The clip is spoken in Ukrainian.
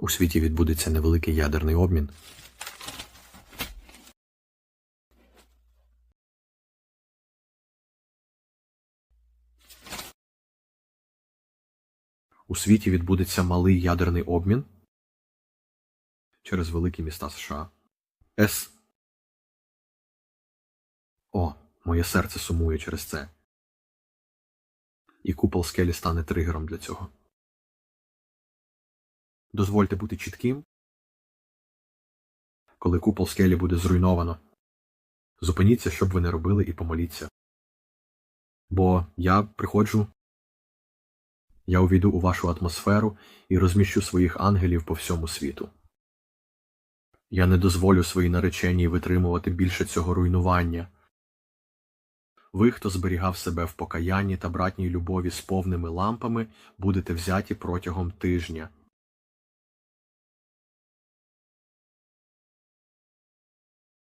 У світі відбудеться невеликий ядерний обмін. У світі відбудеться малий ядерний обмін через великі міста США. С. О, моє серце сумує через це. І купол скелі стане тригером для цього. Дозвольте бути чітким. Коли купол скелі буде зруйновано, зупиніться, що б ви не робили, і помоліться. Бо я приходжу, я увійду у вашу атмосферу і розміщу своїх ангелів по всьому світу. Я не дозволю своїй нареченій витримувати більше цього руйнування. Ви, хто зберігав себе в покаянні та братній любові з повними лампами, будете взяті протягом тижня.